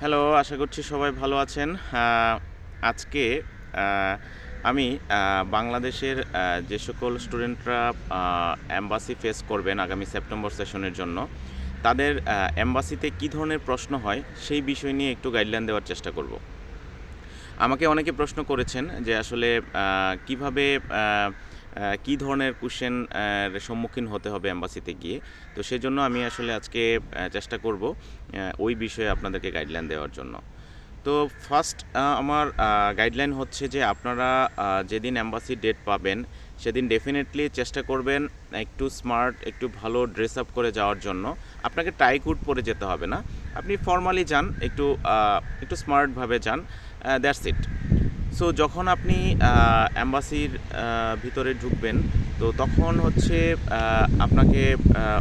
Hello আশা করছি সবাই ভালো আছেন। আজকে আমি বাংলাদেশের যে সকল স্টুডেন্টরা অ্যাম্বাসি ফেস করবেন আগামী সেপ্টেম্বর সেশনের জন্য, তাদের অ্যাম্বাসিতে কী ধরনের প্রশ্ন হয় সেই বিষয় নিয়ে একটু গাইডলাইন দেওয়ার চেষ্টা করব। আমাকে অনেকে প্রশ্ন করেছেন যে আসলে কীভাবে কী ধরনের কোশ্চেন সম্মুখীন হতে হবে অ্যাম্বাসিতে গিয়ে। তো সেজন্য আমি আসলে আজকে চেষ্টা করব ওই বিষয়ে আপনাদেরকে গাইডলাইন দেওয়ার জন্য। তো ফার্স্ট আমার গাইডলাইন হচ্ছে যে আপনারা যেদিন অ্যাম্বাসি ডেট পাবেন, সেদিন ডেফিনেটলি চেষ্টা করবেন একটু স্মার্ট একটু ভালো ড্রেস আপ করে যাওয়ার জন্য। আপনাকে টাই কুট পরে যেতে হবে না। আপনি ফর্মালি যান, একটু একটু স্মার্টভাবে যান দ্যাটস ইট সো যখন আপনি অ্যাম্বাসির ভিতরে ঢুকবেন তো তখন হচ্ছে আপনাকে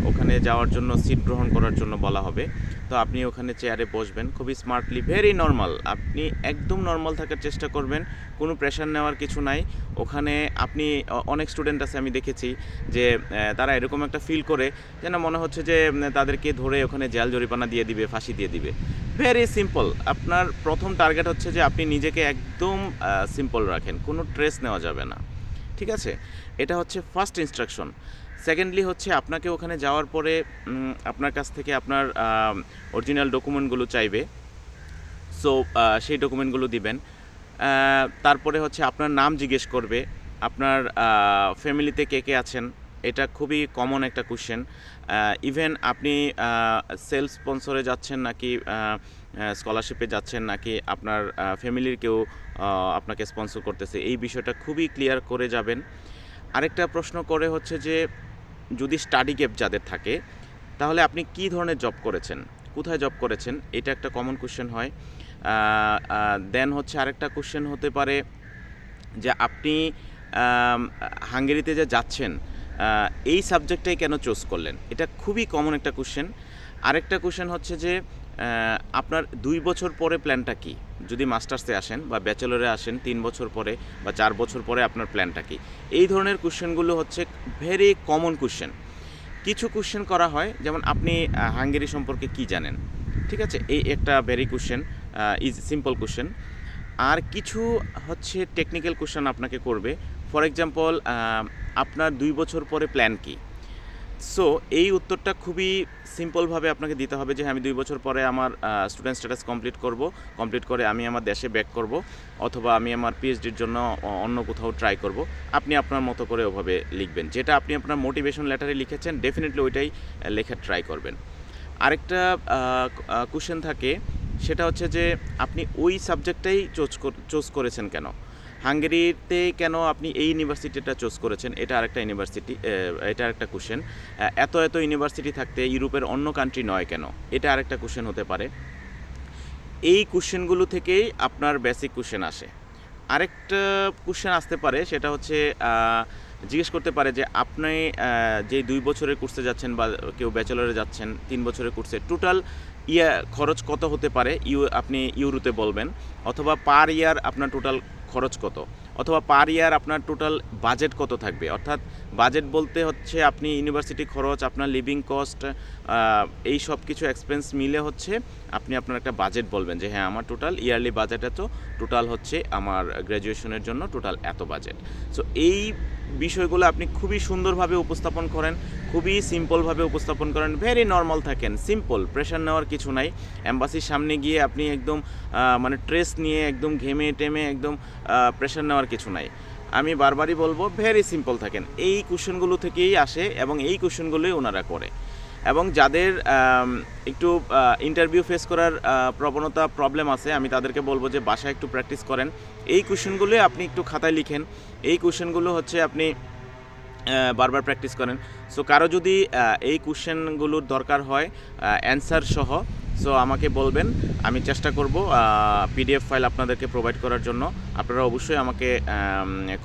ওখানে যাওয়ার জন্য সিট গ্রহণ করার জন্য বলা হবে। তো আপনি ওখানে চেয়ারে বসবেন। খুবই স্মার্টলি ভেরি নর্মাল আপনি একদম নর্মাল থাকার চেষ্টা করবেন। কোনো প্রেশার নেওয়ার কিছু নাই। ওখানে আপনি অনেক স্টুডেন্ট আছে, আমি দেখেছি যে তারা এরকম একটা ফিল করে, যেন মনে হচ্ছে যে তাদেরকে ধরে ওখানে জেল জরিপানা দিয়ে দিবে, ফাঁসি দিয়ে দিবে। ভেরি সিম্পল আপনার প্রথম টার্গেট হচ্ছে যে, আপনি নিজেকে একদম সিম্পল রাখেন। কোনো ট্রেস নেওয়া যাবে না। ঠিক আছে? এটা হচ্ছে ফার্স্ট ইনস্ট্রাকশন সেকেন্ডলি হচ্ছে আপনাকে ওখানে যাওয়ার পরে আপনার কাছ থেকে আপনার অরিজিনাল ডকুমেন্টগুলো চাইবে। সো সেই ডকুমেন্টগুলো দিবেন। তারপরে হচ্ছে আপনার নাম জিজ্ঞেস করবে। আপনার ফ্যামিলিতে কে কে আছেন? এটা খুবই কমন একটা কোশ্চেন ইভেন আপনি সেলফ স্পন্সরে যাচ্ছেন নাকি স্কলারশিপে যাচ্ছেন নাকি আপনার ফ্যামিলির কেউ আপনাকে স্পন্সর করতেছে? এই বিষয়টা খুবই ক্লিয়ার করে যাবেন। আরেকটা প্রশ্ন করে হচ্ছে যে, যদি স্টাডি গ্যাপ যাদের থাকে, তাহলে আপনি কি ধরনের জব করেছেন? কোথায় জব করেছেন? এটা একটা কমন কোশ্চেন হয়। দেন হচ্ছে আরেকটা কোশ্চেন হতে পারে যে আপনি হাঙ্গেরিতে যে যাচ্ছেন এই সাবজেক্টটাই কেন চুজ করলেন? এটা খুবই কমন একটা কোশ্চেন আরেকটা কোশ্চেন হচ্ছে যে আপনার দুই বছর পরে প্ল্যানটা কি? যদি মাস্টার্সে আসেন বা ব্যাচেলরে আসেন, তিন বছর পরে বা চার বছর পরে আপনার প্ল্যানটা কি? এই ধরনের কোশ্চেনগুলো হচ্ছে ভেরি কমন কোশ্চেন কিছু কোশ্চেন করা হয়, যেমন আপনি হাঙ্গেরি সম্পর্কে কি জানেন? ঠিক আছে? এই একটা very question is simple question আর কিছু হচ্ছে টেকনিক্যাল কোশ্চেন আপনাকে করবে। ফর এক্সাম্পল আপনার দুই বছর পরে প্ল্যান কি? সো এই উত্তরটা খুবই সিম্পলভাবে আপনাকে দিতে হবে যে হ্যাঁ, আমি দুই বছর পরে আমার স্টুডেন্ট স্ট্যাটাস কমপ্লিট করব। কমপ্লিট করে আমি আমার দেশে ব্যাক করব অথবা আমি আমার পিএইচডির জন্য অন্য কোথাও ট্রাই করব। আপনি আপনার মতো করে ওভাবে লিখবেন। যেটা আপনি আপনার মোটিভেশন লেটারে লিখেছেন ডেফিনেটলি ওইটাই লেখার ট্রাই করবেন। আরেকটা কোশ্চেন থাকে সেটা হচ্ছে যে আপনি ওই সাবজেক্টটাই চুজ চুজ করেছেন কেন? হাঙ্গেরিতে কেন আপনি এই ইউনিভার্সিটিটা চুজ করেছেন? এটা আরেকটা ইউনিভার্সিটি এটা আরেকটা কোশ্চেন এত এত ইউনিভার্সিটি থাকতে ইউরোপের অন্য কান্ট্রি নয় কেন? এটা আরেকটা কোশ্চেন হতে পারে। এই কোশ্চেনগুলো থেকেই আপনার বেসিক কোশ্চেন আসে। আরেকটা কোশ্চেন আসতে পারে, সেটা হচ্ছে জিজ্ঞেস করতে পারে যে আপনি যে দুই বছরের কোর্সে যাচ্ছেন বা কেউ ব্যাচেলরে যাচ্ছেন, তিন বছরের কোর্সে টোটাল ইয়া খরচ কত হতে পারে? ইউ, আপনি ইউরোতে বলবেন। অথবা পার ইয়ার আপনার টোটাল খরচ কত? অথবা পার ইয়ার আপনার টোটাল বাজেট কত থাকবে? অর্থাৎ বাজেট বলতে হচ্ছে আপনি ইউনিভার্সিটি খরচ, আপনার লিভিং কস্ট এই সব কিছু এক্সপেন্স মিলে হচ্ছে আপনি আপনার একটা বাজেট বলবেন যে হ্যাঁ আমার টোটাল ইয়ারলি বাজেট এত টোটাল হচ্ছে আমার গ্র্যাজুয়েশনের জন্য টোটাল এত বাজেট সো এই বিষয়গুলো আপনি খুবই সুন্দরভাবে উপস্থাপন করেন, খুবই সিম্পলভাবে উপস্থাপন করেন ভেরি নর্মাল থাকেন সিম্পল প্রেশার নেওয়ার কিছু নাই। অ্যাম্বাসির সামনে গিয়ে আপনি একদম মানে ট্রেস নিয়ে একদম ঘেমে টেমে একদম প্রেশার নেওয়ার কিছু নাই। আমি বারবারই বলব ভেরি সিম্পল থাকেন। এই কোশ্চেনগুলো থেকেই আসে এবং এই কোশ্চেনগুলোই ওনারা করে। এবং যাদের একটু ইন্টারভিউ ফেস করার প্রবণতা প্রবলেম আছে, আমি তাদেরকে বলব যে বাসায় একটু প্র্যাকটিস করেন। এই কোশ্চেনগুলোই আপনি একটু খাতায় লিখেন। এই কোশ্চেনগুলো হচ্ছে আপনি বারবার প্র্যাকটিস করেন। সো কারও যদি এই কোশ্চেনগুলোর দরকার হয় অ্যান্সার সহ সো আমাকে বলবেন, আমি চেষ্টা করব পিডিএফ ফাইল আপনাদেরকে প্রোভাইড করার জন্য। আপনারা অবশ্যই আমাকে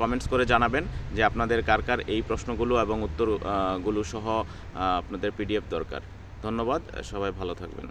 কমেন্টস করে জানাবেন যে আপনাদের কার কার এই প্রশ্নগুলো এবং উত্তরগুলো সহ আপনাদের পিডিএফ দরকার। ধন্যবাদ, সবাই ভালো থাকবেন।